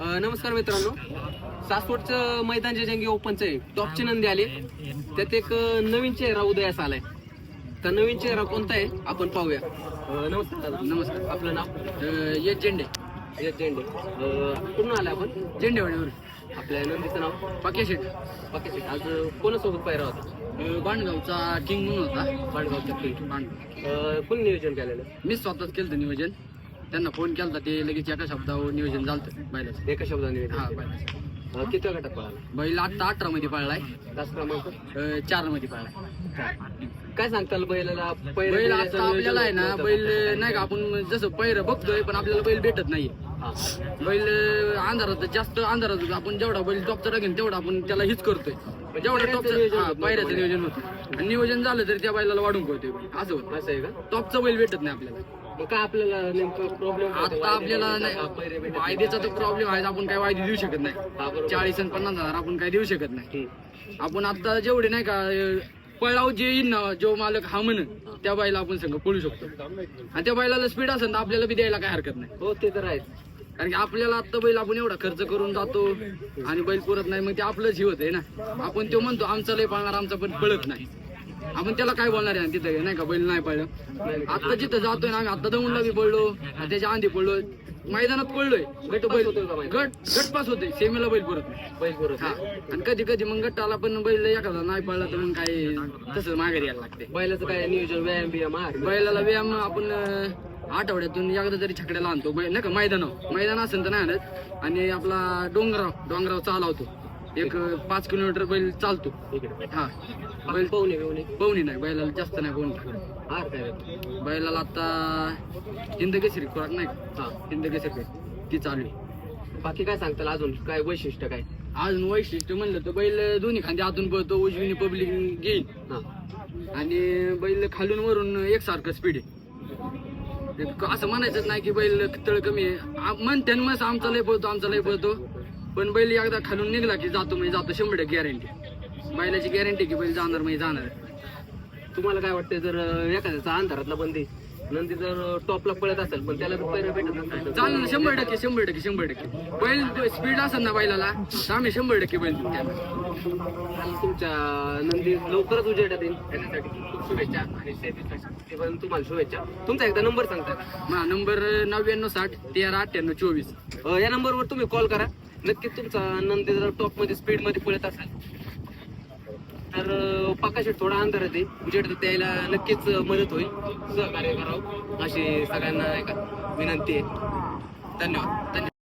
अ, नमस्कार मित्रांनो. सासवडचं मैदान जे जंगी ओपनचं आहे टॉपचे नंदी आले. त्यात एक अ, नवीन चेहरा उदयास आलाय. तर नवीन चेहरा कोणता आहे? आपण पाहूया. अ, नमस्कार दादा. नमस्कार. आपलं नाव? येत झेंडे. यश झेंडे. अ, कुठून आलाय आपण? झेंडेवाडीवर आपल्या नंदीचं नाव? पाके शेट पाकिस्तान आज अ, कोणासोबत पायरा होता? बांडगावचा किंग म्हणून होता. पांडगावच्या फिल्ड बांडगाव कोण नियोजन केलेलं? मी स्वतःच केलं नियोजन. त्यांना फोन केला ते लगेच एका शब्दावर नियोजन झालं बैलाचं. एका शब्दाने हा बैलाचं. अ, गटात पळाला? बैल आता अठरा मध्ये पळलाय. तास क्रमांक? अं, चारमध्ये पळलाय. काय सांगताल बैलाला? पहिलं बैल आता आपल्याला आहे ना बैल. नाही का आपण जसं पैर बघतोय पण आपल्याला बैल भेटत नाही हा. बैल अंधारात जास्त अंधारात. आपण जेवढा बैल टॉपचा टाकेन तेवढा आपण त्याला हिच करतोय. जेवढा पायऱ्याचं नियोजन टॉपचं हा होत. नव्हतं बैलाचं. नियोजन होतं. आणि नियोजन झालं तर त्या बैलाला वाढून कळतोय बैल. असं होतं. असं आहे का? टॉपचा बैल भेटत नाही आपल्याला. मग काय आपल्याला नेमकं प्रॉब्लेम आता आपल्याला नाही. वायदेचा तर प्रॉब्लेम आहे. आपण काय वायदे देऊ शकत नाही. चाळीस आणि पन्नास हजार आपण काय देऊ शकत नाही. आपण आता जेवढे नाही का पळाव जे येईन ना जो मालक हा म्हण त्या बैला आपण संग पळू शकतो. आणि त्या बैलाला स्पीड असेल तर आपल्याला बी द्यायला काय हरकत नाही. हो ते तर आहेच. कारण की आपल्याला आता बैल आपण एवढा खर्च करून जातो आणि बैल पुरत नाही मग ते आपलंच हे होतंय ना. आपण तो म्हणतो आमचा लय पळणार आमचा पण पळत नाही. आपण त्याला काय बोलणार आहे? तिथं नाही का बैल नाही पळलं. आता जिथं जातोय ना आम्ही आता दमूनला बी पडलो त्याच्या आधी पडलो मैदानात पडलोय गट बैल? गट गट पास होते सेमीला बैल पुरत बैल बरोबर हा. आणि कधी कधी मग गट्टाला पण बैल एखादा नाही पडला तर मग काय तसं माघारी यायला लागते. बैलाचं काय नियोजन? व्यायाम बियाम बैलाला व्यायाम आपण आठवड्यातून एकदा तरी छकड्याला आणतो. बैल नाही का मैदानावर. मैदान असेल तर नाही आणत. आणि आपला डोंगराव डोंगराव चालवतो. एक पाच किलोमीटर बैल चालतो. हा. बैल पाहुणे बिवणे पवनी नाही बैलाला जास्त नाही रे? बैलाला आता हिंद केसरी खुराक नाही का? हा. हिंद केसरी ती चालू आहे. बाकी काय सांगताल अजून? काय वैशिष्ट्य काय? अजून वैशिष्ट्य म्हणलं तर बैल दोन्ही खांदे आतून पळतो उजवीने पब्लिक घेईल हा. आणि बैल खालून वरून एकसारखं स्पीड आहे. असं म्हणायचंच नाही की बैल तळ कमी आहे. म्हणते मस्त आमचा लय पळतो आमचा लय पळतो. पण बैल एकदा खालून निघला की जातो म्हणजे जातो शंभर टक्के गॅरंटी बैलाची गॅरंटी की बैल जाणार म्हणजे जाणार. तुम्हाला काय वाटतं जर एखाद्याचा अंधारातला बंदी नंतर जर टॉपला पळत असेल पण त्याला पैर भेटत नसेल चालेल शंभर टक्के शंभर टक्के शंभर टक्के. बैल स्पीड असेल ना बैलाला तर आम्ही शंभर टक्के बैल देऊ त्याला. तुमच्या नंदी लवकरच उजेडात येईल त्याच्यासाठी. खूप शुभेच्छा आणि पण तुम्हाला शुभेच्छा. तुमचा एकदा नंबर सांगता माझा नंबर नव्याण्णव साठ तेरा अठ्ठ्याण्णव चोवीस. या नंबरवर तुम्ही कॉल करा. नक्कीच तुमचा नंदी जर टॉपमध्ये स्पीडमध्ये पळत असेल. तर अ, पाकाशेट थोडा अंतर आहे उजेड द्यायला नक्कीच मदत होईल. सहकार्य करावं. अशी सगळ्यांना नाही विनंती आहे. धन्यवाद. धन्यवाद.